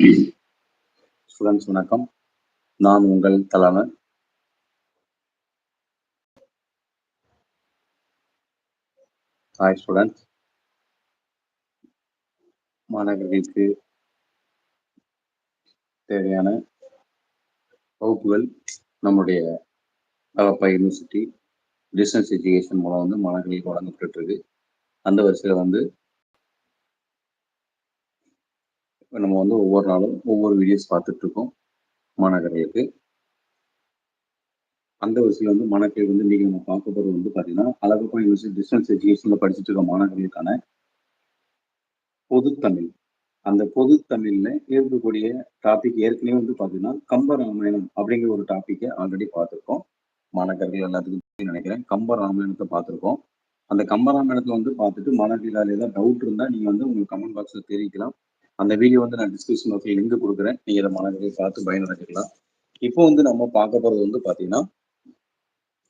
Students வணக்கம். நான் உங்கள் தலைவர். ஹாய் ஸ்டூடெண்ட்ஸ் மாணவர்களுக்கு தேவையான வகுப்புகள் நம்முடைய அழப்பா யூனிவர்சிட்டி டிஸ்டன்ஸ் எஜுகேஷன் மூலம் வந்து மாணவர்களுக்கு வழங்கப்பட்டு இருக்கு. அந்த வரிசையில் வந்து இப்போ நம்ம வந்து ஒவ்வொரு நாளும் ஒவ்வொரு வீடியோஸ் பார்த்துட்டு இருக்கோம் மாணவர்களுக்கு அந்த வரிசையில் வந்து மாணவர்கள் வந்து இன்னைக்கு நம்ம பார்க்க போகிறது வந்து பார்த்தீங்கன்னா அழகப்பா யூனிவர்சிட்டி டிஸ்டன்ஸ் எஜுகேஷனில் படிச்சுட்டு இருக்க மாணவர்களுக்கான பொதுத்தமிழ் அந்த பொது தமிழ்ல இருக்கக்கூடிய டாபிக் ஏற்கனவே வந்து பார்த்தீங்கன்னா கம்ப ராமாயணம் அப்படிங்கிற ஒரு டாப்பிக்கை ஆல்ரெடி பார்த்துருக்கோம். மாணவர்கள் எல்லாத்துக்கும் நினைக்கிறேன். கம்ப ராமாயணத்தை பார்த்துருக்கோம். அந்த கம்ப ராமாயணத்தை வந்து பார்த்துட்டு மாணவர்கள் ஏதாவது டவுட் இருந்தால் நீங்கள் வந்து உங்களுக்கு கமெண்ட் பாக்ஸில் தெரிவிக்கலாம். அந்த வீடியோ வந்து நான் டிஸ்கிரிப்ஷன் பாக்ஸில் லிங்க் கொடுக்குறேன். நீங்கள் இதை மாணவர்கள் பார்த்து பயனடைஞ்சிக்கலாம். இப்போ வந்து நம்ம பார்க்க போகிறது வந்து பார்த்தீங்கன்னா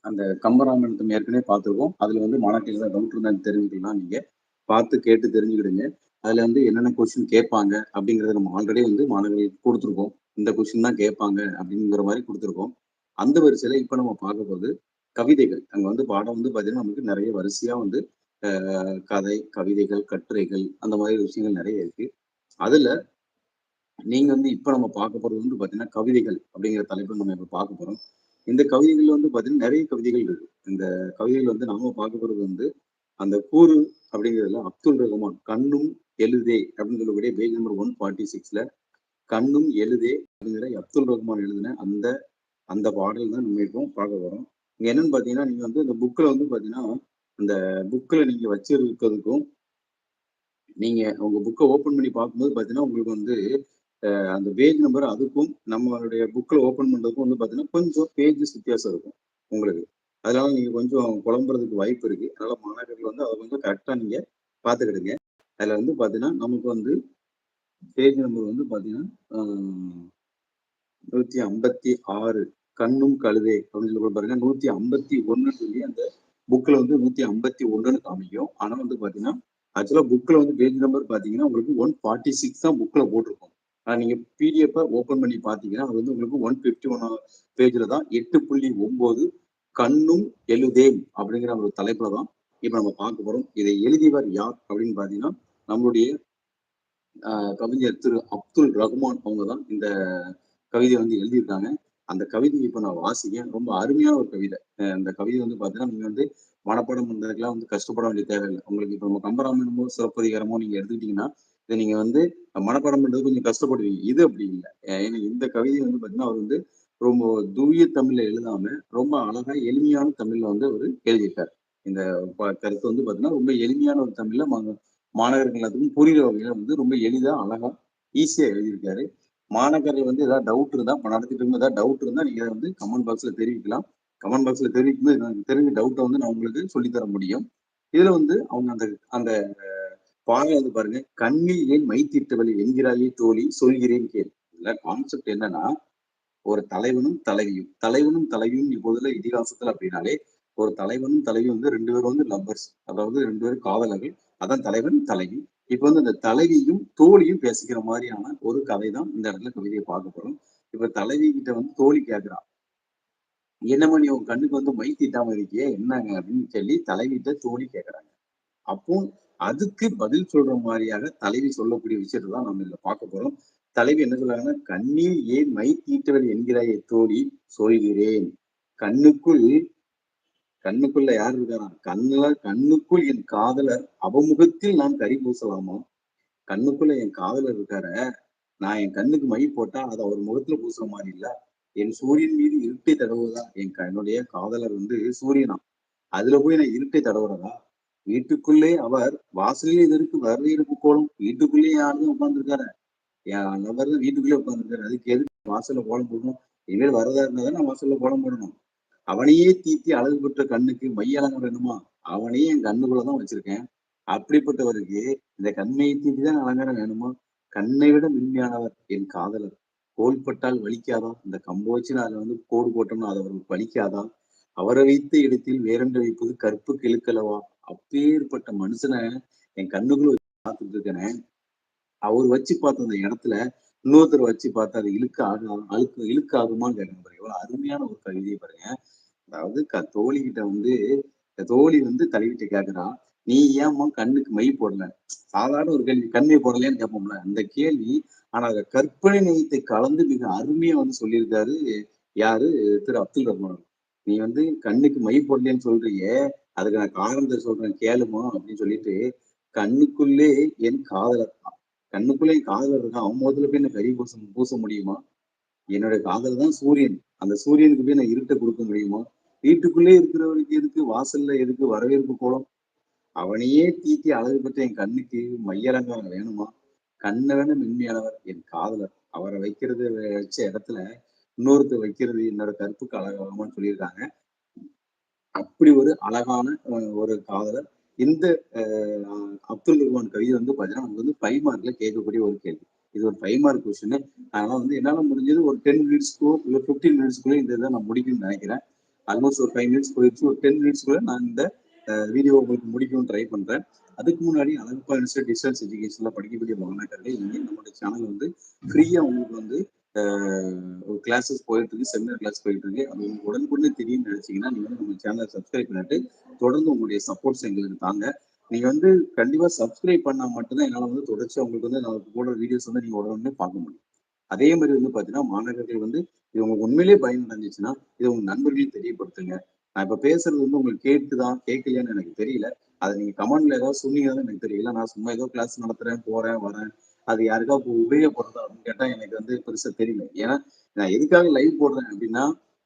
அந்த கம்பராமாயணத்தை ஏற்கனவே பார்த்துருக்கோம். அதில் வந்து மாணவர்கள் ஏதாவது டவுட் இருந்தால் தெரிஞ்சுக்கலாம் நீங்கள் பார்த்து கேட்டு தெரிஞ்சுக்கிடுங்க. அதுல வந்து என்னென்ன கொஸ்டின் கேட்பாங்க அப்படிங்கறத நம்ம ஆல்ரெடி வந்து மாணவர்களுக்கு கொடுத்துருக்கோம். இந்த கொஸ்டின் தான் கேட்பாங்க அப்படிங்கிற மாதிரி கொடுத்துருக்கோம். அந்த வரிசையில இப்ப நம்ம பார்க்க போது கவிதைகள். அங்க வந்து பாடம் வந்து பாத்தீங்கன்னா நமக்கு நிறைய வரிசையா வந்து கதை கவிதைகள் கட்டுரைகள் அந்த மாதிரி விஷயங்கள் நிறைய இருக்கு. அதுல நீங்க வந்து இப்ப நம்ம பார்க்க போறது வந்து பாத்தீங்கன்னா கவிதைகள் அப்படிங்கிற தலைப்பு நம்ம இப்ப பார்க்க போறோம். இந்த கவிதைகள் வந்து பாத்தீங்கன்னா நிறைய கவிதைகள் இருக்கு. இந்த கவிதைகள் வந்து நாம பார்க்க போறது வந்து அந்த கூறு அப்படிங்கிறதுல அப்துல் ரஹ்மான் கண்ணும் எழுதே அப்படின்னு சொல்லக்கூடிய பேஜ் நம்பர் ஒன் ஃபார்ட்டி சிக்ஸ்ல கண்ணும் எழுதே அப்படிங்கிற அப்துல் ரஹ்மான் எழுதின அந்த அந்த பாடல் தான் நம்ம இப்போ பார்க்க போறோம். இங்க என்னன்னு பாத்தீங்கன்னா நீங்க வந்து இந்த புக்ல வந்து பாத்தீங்கன்னா அந்த புக்ல நீங்க வச்சிருக்கிறதுக்கும் நீங்க உங்க புக்கை ஓப்பன் பண்ணி பார்க்கும்போது பார்த்தீங்கன்னா உங்களுக்கு வந்து அந்த பேஜ் நம்பர் அதுக்கும் நம்மளுடைய புக்கில் ஓப்பன் பண்ணுறதுக்கும் வந்து பார்த்தீங்கன்னா கொஞ்சம் பேஜஸ் வித்தியாசம் இருக்கும் உங்களுக்கு. அதனால நீங்கள் கொஞ்சம் குழம்புறதுக்கு வாய்ப்பு இருக்குது அதனால் மாணவர்கள் வந்து அதை கொஞ்சம் கரெக்டாக நீங்கள் பார்த்துக்கிடுங்க. அதில் வந்து பார்த்தீங்கன்னா நமக்கு வந்து பேஜ் நம்பர் வந்து பார்த்தீங்கன்னா நூற்றி ஐம்பத்தி ஆறு கண்ணும் கழுதே அப்படின்னு சொல்லி பாருங்க நூற்றி ஐம்பத்தி ஒன்றுன்னு சொல்லி அந்த புக்கில் வந்து நூற்றி ஐம்பத்தி ஒன்றுன்னு காமிக்கும். ஆனால் வந்து பார்த்தீங்கன்னா ஆக்சுவலாக புக்கில் வந்து பேஜ் நம்பர் பார்த்தீங்கன்னா உங்களுக்கு ஒன் ஃபார்ட்டி சிக்ஸ் தான் புக்கில் போட்டிருக்கோம். நீங்கள் பிடிஎஃப் ஓப்பன் பண்ணி பார்த்தீங்கன்னா அது வந்து உங்களுக்கு ஒன் ஃபிஃப்டி ஒன் பேஜில் தான் எட்டு புள்ளி ஒம்பது கண்ணும் எழுதேன் அப்படிங்கிற ஒரு தலைப்பில் தான் இப்போ நம்ம பார்க்க போகிறோம் இதை எழுதியவர் யார் அப்படின்னு பார்த்தீங்கன்னா நம்மளுடைய கவிஞர் திரு அப்துல் ரஹ்மான் அவங்க தான் இந்த கவிதையை வந்து எழுதியிருக்காங்க. அந்த கவிதை இப்ப நான் வாசிக்கேன் ரொம்ப அருமையான ஒரு கவிதை. அந்த கவிதை வந்து பாத்தீங்கன்னா நீங்க வந்து மனப்பாடம் பண்றதுக்கெல்லாம் வந்து கஷ்டப்பட வேண்டிய தேவையில்லை உங்களுக்கு இப்ப நம்ம கம்பராமனமோ சிறப்பதிகாரமோ நீங்க எடுத்துக்கிட்டீங்கன்னா இதை நீங்க வந்து மனப்பாடம் பண்றது கொஞ்சம் கஷ்டப்படுவீங்க. இது அப்படி இல்லை. ஏன்னா இந்த கவிதை வந்து பாத்தீங்கன்னா அவர் வந்து ரொம்ப தூய தமிழ்ல எழுதாம ரொம்ப அழகா எளிமையான தமிழ்ல வந்து அவர் எழுதியிருக்காரு. இந்த கருத்து வந்து பாத்தீங்கன்னா ரொம்ப எளிமையான ஒரு தமிழ்ல மாணவர்கள் எல்லாத்துக்கும் புரிகிற வகையில வந்து ரொம்ப எளிதா அழகா ஈஸியா எழுதியிருக்காரு. மாநகரை வந்து ஏதாவது டவுட் இருந்தா நடத்திட்டு இருக்கும் ஏதாவது டவுட் இருந்தா நீங்க வந்து கமெண்ட் பாக்ஸ்ல தெரிவிக்கலாம். கமெண்ட் பாக்ஸ்ல தெரிவிக்கும் எனக்கு தெரிஞ்ச டவுட்டை வந்து நான் உங்களுக்கு சொல்லித்தர முடியும். இதுல வந்து அவங்க அந்த அந்த பாடல் வந்து பாருங்க கண்ணில் ஏன் மைத்திட்டவளி என்கிறாயே தோழி சொல்கிறேன் கேள். இதுல கான்செப்ட் என்னன்னா ஒரு தலைவனும் தலைவியும் தலைவனும் தலைவியும் இப்போதுல இதிகாசத்துல அப்படின்னாலே ஒரு தலைவனும் தலைவியும் வந்து ரெண்டு பேரும் வந்து லவ்வர்ஸ் அதாவது ரெண்டு பேரும் காதலர்கள் அதான் தலைவன் தலைவி. இப்ப வந்து இந்த தலைவியும் தோழியும் பேசிக்கிற மாதிரியான ஒரு கதை தான் இந்த இடத்துல கவிதையை பார்க்க போறோம். இப்ப தலைவி கிட்ட வந்து தோழி கேட்கிறான் என்னம்மா நீ உன் கண்ணுக்கு வந்து மை தீட்டாம இருக்கியே? என்னங்க? அப்படின்னு சொல்லி தலைவிட்ட தோழி கேட்கறாங்க அப்போ அதுக்கு பதில் சொல்ற மாதிரியாக தலைவி சொல்லக்கூடிய விஷயத்தை தான் நம்ம இதுல பார்க்க போறோம். தலைவி என்ன சொல்றாங்கன்னா கண்ணில் ஏன் மை தீட்டவர் என்கிறாய் தோழி? சொல்கிறேன் கண்ணுக்குள் கண்ணுக்குள்ள யார் இருக்காராம் கண்ணுல கண்ணுக்குள் என் காதலர் அவமுகத்தில் நான் கறி பூசலாமா? கண்ணுக்குள்ள என் காதலர் இருக்கார நான் என் கண்ணுக்கு மை போட்டா அது அவர் முகத்துல பூசுற மாதிரி இல்ல. என் சூரியன் மீது இருட்டை தடவுவதா? என் என்னுடைய காதலர் வந்து சூரியனா? அதுல போய் நான் இருட்டை தடவுறதா? வீட்டுக்குள்ளே அவர் வாசலில் இதற்கு வரவேற்பு கோலம்? வீட்டுக்குள்ளே யாருதான் உட்காந்துருக்காரு என் நபர் வீட்டுக்குள்ளே உட்காந்துருக்காரு அதுக்கு எதுக்கு வாசல்ல கோலம் போடணும்? இனிமேல் வரதா இருந்தா நான் வாசல்ல கோலம் போடணும். அவனையே தீத்தி அழகு பெற்ற கண்ணுக்கு மையலங்க வேணுமா? அவனையே என் கண்ணுக்குள்ளதான் வச்சிருக்கேன். அப்படிப்பட்டவருக்கு இந்த கண்மையை தீட்டி தான் அலங்காரம் வேணுமா? கண்ணை விட மென்மையானவர் என் காதலர். கோல்பட்டால் வலிக்காதா? இந்த கம்பு வச்சு நான் வந்து கோடு போட்டோம்னா அது அவருக்கு வலிக்காதா? அவரை வைத்த இடத்தில் வேறென்று வைப்பது கற்பு கிழக்கலவா அப்பேற்பட்ட மனுஷனை என் கண்ணுக்குள்ள பார்த்துட்டு இருக்கேன். அவர் வச்சு பார்த்த அந்த இடத்துல இன்னொருத்தர் வச்சு பார்த்தா அது இழுக்க ஆகும் அழுக்கு இழுக்கு ஆகுமான்னு கேட்க பாருங்க. எவ்வளவு அருமையான ஒரு கவிதையை பாருங்க. அதாவது க தோழி கிட்ட வந்து தோழி வந்து தலைவிட்ட கேட்கிறான் நீ ஏமா கண்ணுக்கு மை போடல? சாதாரண ஒரு கேள்வி. கண்ணை போடலன்னு கேட்போம்ல அந்த கேள்வி ஆனா அதை கற்பனை நயத்தை கலந்து மிக அருமையா வந்து சொல்லியிருக்காரு யாரு? திரு அப்துல் ரஹ்மான் நீ வந்து கண்ணுக்கு மை போடலன்னு சொல்றியே அதுக்கு நான் காரணத்தை சொல்றேன் கேளுமா? அப்படின்னு சொல்லிட்டு கண்ணுக்குள்ளே என் காதலர் கண்ணுக்குள்ளே என் காதலர் அவன் முதல்ல போய் என்ன கறி பூச பூச முடியுமா? என்னோட காதல் தான் சூரியன். அந்த சூரியனுக்கு போய் நான் இருட்டை கொடுக்க முடியுமா? வீட்டுக்குள்ளே இருக்கிறவருக்கு எதுக்கு? வாசல்ல எதுக்கு? வரவேற்பு கோலம்? அவனையே தீட்டி அழகு பெற்ற என் கண்ணுக்கு மையலங்காரம் வேணுமா? கண்ணை வேணும் மென்மையானவர் என் காதலர். அவரை வைக்கிறது வச்ச இடத்துல இன்னொருத்தர் வைக்கிறது என்னோட கருப்புக்கு அழகாகுமான்னு சொல்லியிருக்காங்க. அப்படி ஒரு அழகான ஒரு காதலர் இந்த அப்துல் ரஹ்மான் கவிதை வந்து பார்த்தீங்கன்னா நமக்கு வந்து ஃபைவ் மார்க்ல கேட்கக்கூடிய ஒரு கேள்வி. இது ஒரு ஃபைவ் மார்க் கொஸ்டின் அதனால வந்து என்னால முடிஞ்சது ஒரு டென் மினிட்ஸ்க்கோ இல்லை ஃபிஃப்டீன் மினிட்ஸ்க்குள்ளே இந்த இதை நான் முடிக்கணும்னு நினைக்கிறேன். ஆல்மோஸ்ட் ஒரு ஃபைவ் மினிட்ஸ் போயிடுச்சு. ஒரு டென் மினிட்ஸ்க்குள்ள நான் இந்த வீடியோ உங்களுக்கு முடிக்கணும்னு ட்ரை பண்றேன். அதுக்கு முன்னாடி அழகப்பா இன்ஸ்டியூட் டிஸ்டன்ஸ் எஜுகேஷன்ல படிக்கக்கூடிய மாணாக்கர்கள் இங்கே நம்மளுடைய சேனல் வந்து ஃப்ரீயா உங்களுக்கு வந்து ஒரு கிளாஸஸ் போயிட்டு இருக்கு செமினார் கிளாஸ் போயிட்டு இருக்கு அது உங்களுக்கு உடனுக்குடனே தெரியும்னு நினைச்சீங்கன்னா நீங்க வந்து நம்ம சேனலை சப்ஸ்கிரைப் பண்ணிட்டு தொடர்ந்து உங்களுடைய சப்போர்ட்ஸ் எங்களுக்கு தாங்க. நீங்க வந்து கண்டிப்பா சப்ஸ்கிரைப் பண்ணா மட்டும்தான் என்னால வந்து தொடர்ச்சி உங்களுக்கு வந்து நான் போடுற வீடியோஸ் வந்து நீங்க உடனே பார்க்க முடியும். அதே மாதிரி வந்து பாத்தீங்கன்னா மாணவர்கள் வந்து இது உங்களுக்கு உண்மையிலேயே பயன் நடந்துச்சுன்னா இது உங்க நண்பர்களையும் தெரியப்படுத்துங்க. நான் இப்ப பேசுறது வந்து உங்களுக்கு கேட்டுதான் கேட்கலையான்னு எனக்கு தெரியல. அதை நீங்க கமெண்ட்ல ஏதாவது சொன்னீங்கன்னு எனக்கு தெரியல. நான் சும்மா ஏதோ கிளாஸ் நடத்துறேன் போறேன் வரேன். அது யாருக்காவது உபயோகப்படுறதா அப்படின்னு கேட்டா எனக்கு வந்து பெருசா தெரியல. ஏன்னா நான் எதுக்காக லைவ் போடுறேன் அப்படின்னா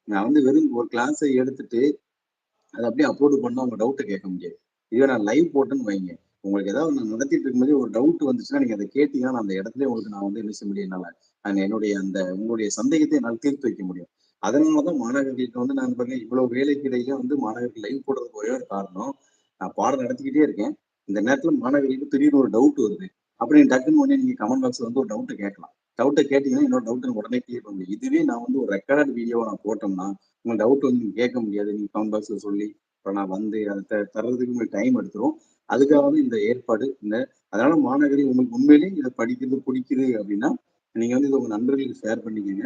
நான் வந்து வெறும் ஒரு கிளாஸை எடுத்துட்டு அதை அப்படியே அப்லோடு பண்ணா உங்க டவுட்டை கேட்க முடியாது. இதுவே நான் லைவ் போட்டேன்னு வைங்க. உங்களுக்கு ஏதாவது நான் நடத்திட்டு இருக்கும்போது ஒரு டவுட் வந்துச்சுன்னா நீங்க அதை கேட்டீங்கன்னா அந்த இடத்துல உங்களுக்கு நான் வந்து என்ன செய்ய முடியும்? என்னால என்னுடைய அந்த உங்களுடைய சந்தேகத்தை என்னால் தீர்த்து வைக்க முடியும். அதனாலதான் மாணவர்களுக்கு வந்து நான் பாருங்க இவ்வளவு வேலைக்கு இடையில வந்து மாணவர்கள் லைவ் போடுறதுக்கு ஒரே ஒரு காரணம் நான் பாடம் நடத்திக்கிட்டே இருக்கேன். இந்த நேரத்துல மாணவர்களுக்கு திடீர்னு ஒரு டவுட் வருது. அப்படின்னு டக்குன்னு உடனே நீங்க கமெண்ட் பாக்ஸ்ல வந்து ஒரு டவுட்டை கேட்கலாம். டவுட்டை கேட்டீங்கன்னா என்னோட டவுட் உடனே கிளியர் பண்ண முடியும். இதுவே நான் வந்து ஒரு ரெக்கார்டட் வீடியோ நான் போட்டோம்னா உங்க டவுட் வந்து நீங்க கேட்க முடியாது. நீங்க கமெண்ட் பாக்ஸ்ல சொல்லி அப்புறம் நான் வந்து அதை தர்றதுக்கு உங்களுக்கு டைம் எடுத்துரும். அதுக்காக வந்து இந்த ஏற்பாடு. இந்த அதனால மாநகரி உங்களுக்கு உண்மையிலேயே இதை படிக்கிறது பிடிக்குது அப்படின்னா நீங்க வந்து இதை உங்க நண்பர்களுக்கு ஷேர் பண்ணிக்கோங்க.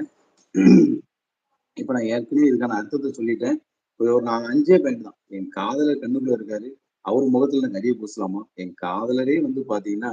இப்ப நான் ஏற்கனவே இதுக்கான அர்த்தத்தை சொல்லிட்டேன். ஒரு நான் அஞ்சே பையன் தான். என் காதலர் கண்ணுக்குள்ள இருக்காரு. அவர் முகத்துல நிறைய பூசலாமா? என் காதலரே வந்து பாத்தீங்கன்னா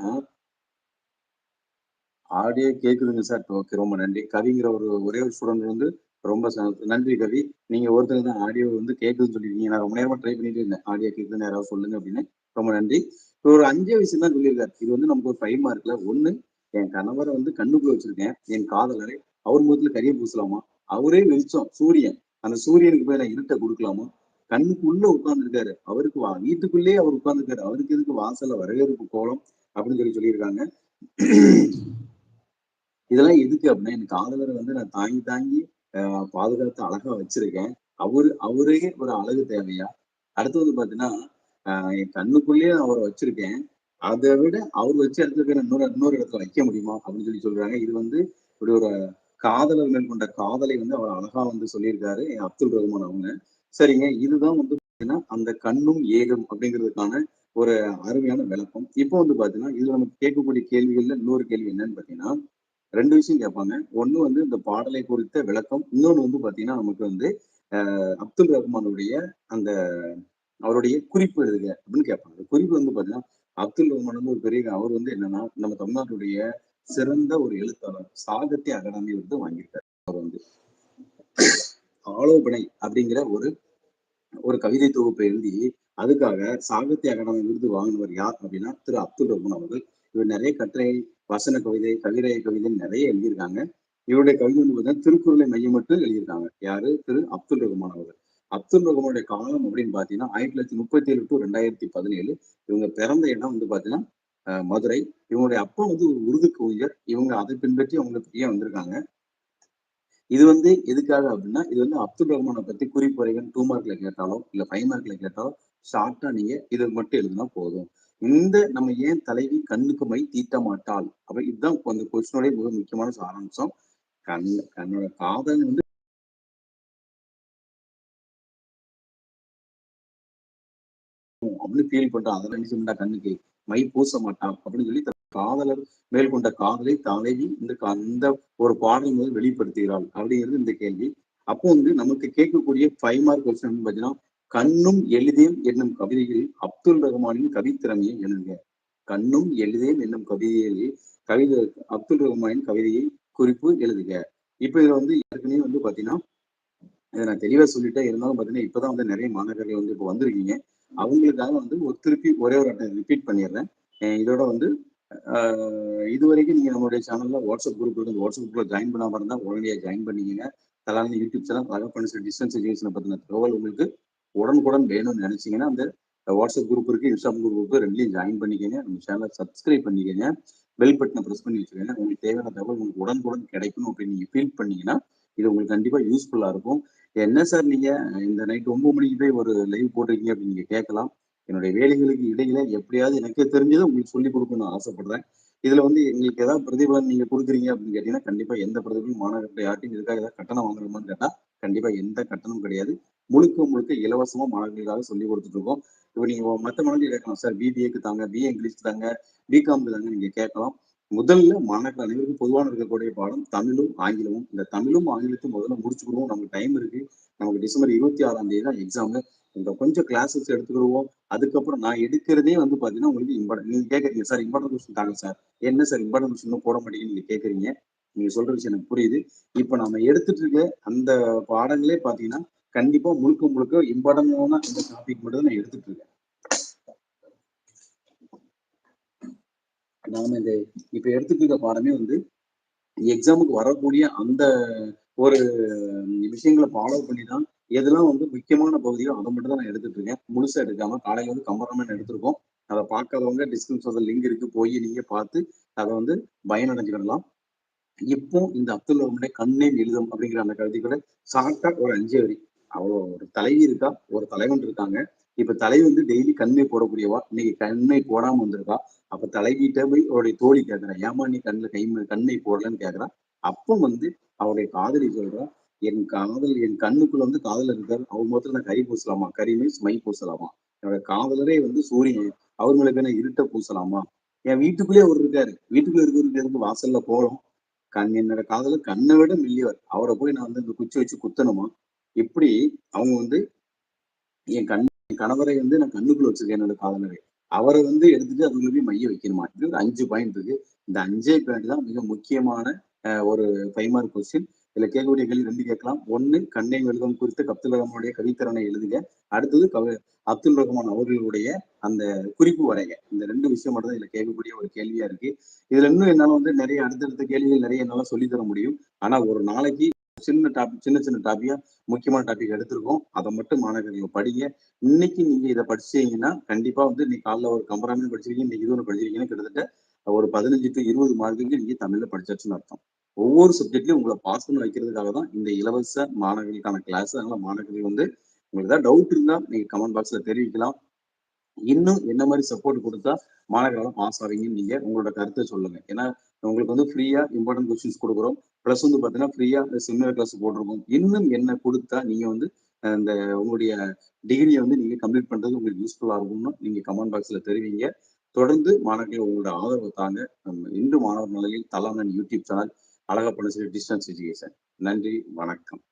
ஆடியோ கேக்குதுங்க சார். ஓகே ரொம்ப நன்றி. கவிங்கிற ஒரு ஒரே ஒரு ஸ்டூடெண்ட் வந்து ரொம்ப நன்றி கவி. நீங்க ஒருத்தர் தான் ஆடியோ வந்து கேக்குதுன்னு சொல்லிருக்கீங்க. நான் ரொம்ப நேரமா ட்ரை பண்ணிட்டு இருந்தேன். ஆடியோ கேக்குதுன்னு யாராவது சொல்லுங்க அப்படின்னு. ரொம்ப நன்றி. ஒரு அஞ்சே விஷயம் தான் சொல்லியிருக்காரு. இது வந்து நமக்கு ஒரு ஃபைவ் மார்க்ல ஒண்ணு என் கணவரை வந்து கண்ணுக்குள்ள வச்சிருக்கேன். என் காதலரை அவர் முகத்துல கரிய பூசலாமா? அவரே வெளிச்சம் சூரியன். அந்த சூரியனுக்கு போய் நான் இருட்டை கொடுக்கலாமா? கண்ணுக்குள்ள உட்கார்ந்துருக்காரு. அவருக்கு வா வீட்டுக்குள்ளேயே அவர் உட்கார்ந்துருக்காரு. அவருக்கு எதுக்கு வாசல்ல வரவேற்பு கோலம் அப்படின்னு சொல்லி சொல்லியிருக்காங்க. இதெல்லாம் எதுக்கு அப்படின்னா எனக்கு ஆதரவை வந்து நான் தாங்கி தாங்கி பாதுகாத்து அழகா வச்சிருக்கேன். அவரு அவரே ஒரு அழகு தேவையா? அடுத்து வந்து பாத்தீங்கன்னா என் கண்ணுக்குள்ளேயே அவரை வச்சிருக்கேன். அதை விட அவர் வச்ச இடத்துல இன்னொரு இன்னொரு இடத்துல வைக்க முடியுமா? அப்படின்னு சொல்லி சொல்றாங்க. இது வந்து இப்படி ஒரு காதலர் மேற்கொண்ட காதலை வந்து அவர் அழகா வந்து சொல்லியிருக்காரு அப்துல் ரஹ்மான் அவங்க. சரிங்க இதுதான் வந்து பாத்தீங்கன்னா அந்த கண்ணும் ஏகம் அப்படிங்கிறதுக்கான ஒரு அருமையான விளக்கம். இப்போ வந்து பாத்தீங்கன்னா இதுல நமக்கு கேட்கக்கூடிய கேள்விகள்ல இன்னொரு கேள்வி என்னன்னு பாத்தீங்கன்னா ரெண்டு விஷயம் கேட்பாங்க. ஒண்ணு வந்து இந்த பாடலை குறித்த விளக்கம். இன்னொன்னு வந்து பாத்தீங்கன்னா நமக்கு வந்து அப்துல் ரஹ்மானுடைய அந்த அவருடைய குறிப்பு எழுதுக அப்படின்னு கேட்பாங்க. குறிப்பு வந்து பாத்தீங்கன்னா அப்துல் ரஹ்மான் வந்து ஒரு பெரிய அவர் வந்து என்னன்னா நம்ம தமிழ்நாட்டுடைய சிறந்த ஒரு எழுத்தாளர் சாகித்ய அகாடமி வந்து வாங்கியிருக்காரு. அவர் வந்து ஆலோபனை அப்படிங்கிற ஒரு ஒரு கவிதை தொகுப்பை எழுதி அதுக்காக சாகித்ய அகாடமி விருது வாங்கினவர் யார் அப்படின்னா திரு அப்துல் ரஹ்மான் அவர்கள். இவர் நிறைய கட்டுரை வசன கவிதை கவிதை கவிதை நிறைய எழுதியிருக்காங்க. இவருடைய கவிதை வந்து பார்த்தீங்கன்னா திருக்குறளை மையமிட்டு எழுதியிருக்காங்க. யாரு? திரு அப்துல் ரகுமான் அவர்கள். அப்துல் ரகுமானுடைய காலம் அப்படின்னு பாத்தீங்கன்னா ஆயிரத்தி தொள்ளாயிரத்தி முப்பத்தி ஏழு டு ரெண்டாயிரத்தி பதினேழு. இவங்க பிறந்த இடம் வந்து பாத்தீங்கன்னா மதுரை. இவங்களுடைய அப்பா வந்து ஒரு உருது கவிஞர். இவங்க அதை பின்பற்றி அவங்க பெரிய வந்திருக்காங்க. இது வந்து எதுக்காக அப்படின்னா இது வந்து அப்துல் ரஹ்மானை பத்தி குறிப்புரைகள் டூ மார்க்ல கேட்டாலோ இல்ல ஃபைவ் மார்க்ல கேட்டாலோ ஷார்ட்டா நீங்க இது மட்டும் எழுதினா போதும். இந்த நம்ம ஏன் தலைவி கண்ணுக்கு மை தீட்ட மாட்டாள்? அப்ப இதுதான் அந்த கொஸ்டினோடைய மிக முக்கியமான சாராம்சம். கண் கண்ணோட காதல் வந்து அப்படின்னு ஃபீல் பண்றான் அதெல்லாம் என்ன கண்ணுக்கு? மை பூச மாட்டான் அப்படின்னு சொல்லி காதலர் மேல் கொண்ட காதலை தலைவி இந்த அந்த ஒரு பாடல் முதல் வெளிப்படுத்துகிறாள். அப்படிங்கிறது இந்த கேள்வி. அப்போ வந்து நமக்கு கேட்கக்கூடிய ஃபைவ் மார்க் கொஸ்டின் பார்த்தீங்கன்னா கண்ணும் எளிதேன் என்னும் கவிதையில் அப்துல் ரஹ்மானின் கவித்திறமையை எழுதுங்க கண்ணும் எளிதேன் என்னும் கவிதையில் கவிதை அப்துல் ரஹ்மானின் கவிதையை குறிப்பு எழுதுக. இப்ப இதுல வந்து ஏற்கனவே வந்து பாத்தீங்கன்னா இதை நான் தெளிவா சொல்லிட்டேன் இருந்தாலும் பாத்தீங்கன்னா இப்பதான் வந்து நிறைய மாணவர்கள் வந்து இப்போ வந்திருக்கீங்க. அவங்களுக்காக வந்து ஒரு திருப்பி ஒரே ஒரு ரிப்பீட் பண்ணிடுறேன். இதோட வந்து இது வரைக்கும் நீங்க நம்மளுடைய சேனல்ல வாட்ஸ்அப் குரூப் இருக்கு. வாட்ஸ்அப் குரூப்ல ஜாயின் பண்ணாம இருந்தா உடனடியாக ஜாயின் பண்ணிக்கங்க. தலான யூடியூப் சேனல் தகவல் டிஸ்டன்ஸ் எஜுகேஷனை பத்தின தகவல் உங்களுக்கு உடனுக்குடன் வேணும்னு நினைச்சீங்கன்னா அந்த வாட்ஸ்அப் குரூப் இருக்கு இன்ஸ்டாகிராம் குரூப் இருக்கு ரெண்டுலையும் ஜாயின் பண்ணிக்கங்க. நம்ம சேனலை சப்ஸ்கிரைப் பண்ணிக்கங்க. பெல் பட்டனை ப்ரெஸ் பண்ணி வச்சுக்கோங்க உங்களுக்கு தேவையான தகவல் உங்களுக்கு உடனுக்குடன் கிடைக்கணும் அப்படின்னு நீங்க ஃபீல் பண்ணீங்கன்னா இது உங்களுக்கு கண்டிப்பா யூஸ்ஃபுல்லா இருக்கும். என்ன சார் நீங்க இந்த நைட் ஒன்பது மணிக்கு போய் ஒரு லைவ் போட்டிருக்கீங்க அப்படின்னு நீங்க கேட்கலாம். என்னுடைய வேலைகளுக்கு இடையில எப்படியாவது எனக்கு தெரிஞ்சதை உங்களுக்கு சொல்லிக் கொடுக்கணும்னு ஆசைப்படுறேன். இதுல வந்து எங்களுக்கு ஏதாவது பிரதிபலன் நீங்க கொடுக்குறீங்க அப்படின்னு கேட்டீங்கன்னா கண்டிப்பா எந்த பிரதிபலனும் மாணவர்கள் யார்ட்டையும் இதுக்காக ஏதாவது கட்டணம் வாங்குறோமான்னு கேட்டா கண்டிப்பா எந்த கட்டணம் கிடையாது. முழுக்க முழுக்க இலவசமா மாணவர்களுக்காக சொல்லி கொடுத்துட்டு இருக்கோம் இப்போ நீங்க மற்ற மாணவர்கள் கேட்கலாம். சார் பிபிஏக்கு தாங்க பிஏ இங்கிலீஷ் தாங்க பிகாம்க்கு தாங்க நீங்க கேட்கலாம். முதல்ல மாணவர்கள் அனைவருக்கும் பொதுவான இருக்கக்கூடிய பாடம் தமிழும் ஆங்கிலமும். இந்த தமிழும் ஆங்கிலத்தையும் முதல்ல முடிச்சுக்கிடுவோம் நமக்கு டைம் இருக்கு. நமக்கு டிசம்பர் இருபத்தி ஆறாம் தேதி தான் எக்ஸாம் இந்த கொஞ்சம் கிளாஸஸ் எடுத்துக்கிடுவோம். அதுக்கப்புறம் நான் எடுக்கிறதே வந்து பாத்தீங்கன்னா உங்களுக்கு இம்பார்ட்டன் நீங்க கேட்கறீங்க. சார் இம்பார்ட்டன் கொஸ்டின் தாங்க சார். என்ன சார் இம்பார்ட்டன் கொஸ்டின் போட மாட்டேங்குன்னு நீங்க கேட்கறீங்க. நீங்க சொல்ற விஷயம் எனக்கு புரியுது. இப்ப நம்ம எடுத்துட்டு இருக்க அந்த பாடங்களே பாத்தீங்கன்னா கண்டிப்பா முழுக்க முழுக்க இம்பார்ட்டன்டான இந்த டாபிக் மட்டும் நான் எடுத்துட்டு இருக்கேன். நாம இந்த இப்ப எடுத்துக்கிற பாடமே வந்து எக்ஸாமுக்கு வரக்கூடிய அந்த ஒரு விஷயங்களை ஃபாலோ பண்ணி தான் எதெல்லாம் வந்து முக்கியமான பகுதியோ அதை மட்டும் தான் நான் எடுத்துட்டு இருக்கேன். முழுசா எடுக்காம காலையில வந்து கம்பரமெண்ட் எடுத்திருக்கோம். அதை பார்க்காதவங்க டிஸ்கிரிப்ஷன் லிங்க் இருக்கு போய் நீங்க பார்த்து அதை வந்து பயனடைஞ்சுக்கிடலாம். இப்போ இந்த அப்துல் ரஹ்மானே கண்ணே எழுதும் அப்படிங்கிற அந்த கவிதை கூட ஷார்ட்டா ஒரு அஞ்சு வரி. அவ்வளோ ஒரு தலைவி இருக்கா? ஒரு தலைவன் இருக்காங்க. இப்ப தலைவி வந்து டெய்லி கண்ணை போடக்கூடியவா? இன்னைக்கு கண்ணை போடாம வந்திருக்கா? அப்ப தலைவிட்ட போய் அவருடைய தோழி கேட்கிறா ஏமா நீ கண்ணுல கை கண்ணை போடலன்னு கேக்குறா. அப்ப வந்து அவருடைய காதலி சொல்றா என் காதல் என் கண்ணுக்குள்ள வந்து காதல் இருக்காரு அவங்க மொத்தம் நான் கறி பூசலாமா? கறி மீன்ஸ் மை பூசலாமா? என்னோட காதலரே வந்து சூரியன். அவர் மேலே என்ன இருட்ட பூசலாமா? என் வீட்டுக்குள்ளேயே அவர் இருக்காரு. வீட்டுக்குள்ள இருந்து வாசல்ல போறோம் கண் என்னோட காதலர் கண்ணை விட மில்லியவர். அவரை போய் நான் வந்து இந்த குச்சி வச்சு குத்தணுமா? இப்படி அவங்க வந்து என் கண் கணவரை வந்து நான் கண்ணுக்குள்ள வச்சிருக்கேன் என்னோட காதலரை அவரை வந்து எடுத்துட்டு அதுக்குள்ள போய் மைய வைக்கணுமா? இது ஒரு அஞ்சு பாயிண்ட் இருக்கு. இந்த அஞ்சே பாயிண்ட் தான் மிக முக்கியமான ஒரு ஃபைவ் மார்க் கொஸ்டின் இதுல கேட்கக்கூடிய கேள்வி ரெண்டு கேட்கலாம். ஒண்ணு கண்ணை எழுதம் குறித்து அப்துல் ரஹ்மானுடைய கவித்திறனை எழுதுக. அடுத்தது கவி அப்துல் ரஹ்மான் அவர்களுடைய அந்த குறிப்பு வரைக. இந்த ரெண்டு விஷயம் மட்டும் தான் இதுல கேட்கக்கூடிய ஒரு கேள்வியா இருக்கு. இதுல இன்னும் என்னால வந்து நிறைய அடுத்தடுத்த கேள்விகள் நிறைய என்னால சொல்லி தர முடியும். ஆனா ஒரு நாளைக்கு சின்ன டாபிக் சின்ன சின்ன டாபிக்கா முக்கியமான டாபிக் எடுத்திருக்கோம். அதை மட்டும் மாணவர்கள் படிங்க. இன்னைக்கு நீங்க இதை படிச்சீங்கன்னா கண்டிப்பா வந்து நீ காலைல ஒரு கம்பராமன் படிச்சிருக்கீங்க இன்னைக்கு இது ஒன்று படிச்சிருக்கீங்கன்னு கிட்டத்தட்ட ஒரு பதினஞ்சு டு இருபது மார்க்குக்கு நீங்க தமிழ்ல படிச்சாச்சுன்னு அர்த்தம். ஒவ்வொரு சப்ஜெக்ட்லயும் உங்களை பாஸ் பண்ண வைக்கிறதுக்காக தான் இந்த இலவச மாணவர்களுக்கான கிளாஸ் அதனால மாணவர்கள் வந்து உங்களுக்கு ஏதாவது டவுட் இருந்தா நீங்க கமெண்ட் பாக்ஸ்ல தெரிவிக்கலாம். இன்னும் என்ன மாதிரி சப்போர்ட் கொடுத்தா மாணவர்களால் பாஸ் ஆவீங்கன்னு நீங்க உங்களோட கருத்தை சொல்லுங்க. ஏன்னா உங்களுக்கு வந்து ஃப்ரீயா இம்பார்ட்டன்ட் கொஸ்டின்ஸ் கொடுக்குறோம். ப்ளஸ் வந்து பாத்தீங்கன்னா ஃப்ரீயா செமினார் கிளாஸ் போட்டிருக்கோம். இன்னும் என்ன கொடுத்தா நீங்க வந்து அந்த உங்களுடைய டிகிரியை வந்து நீங்க கம்ப்ளீட் பண்றது உங்களுக்கு யூஸ்ஃபுல்லா இருக்கும்னு நீங்க கமெண்ட் பாக்ஸ்ல தெரிவிங்க. தொடர்ந்து மாணவர்கள் உங்களோட ஆதரவு தாங்க இன்று மாணவர் நிலையில் தலாமன் யூடியூப் சேனல் அழகப்பன டிஸ்டன்ஸ் எஜுகேஷன் நன்றி வணக்கம்.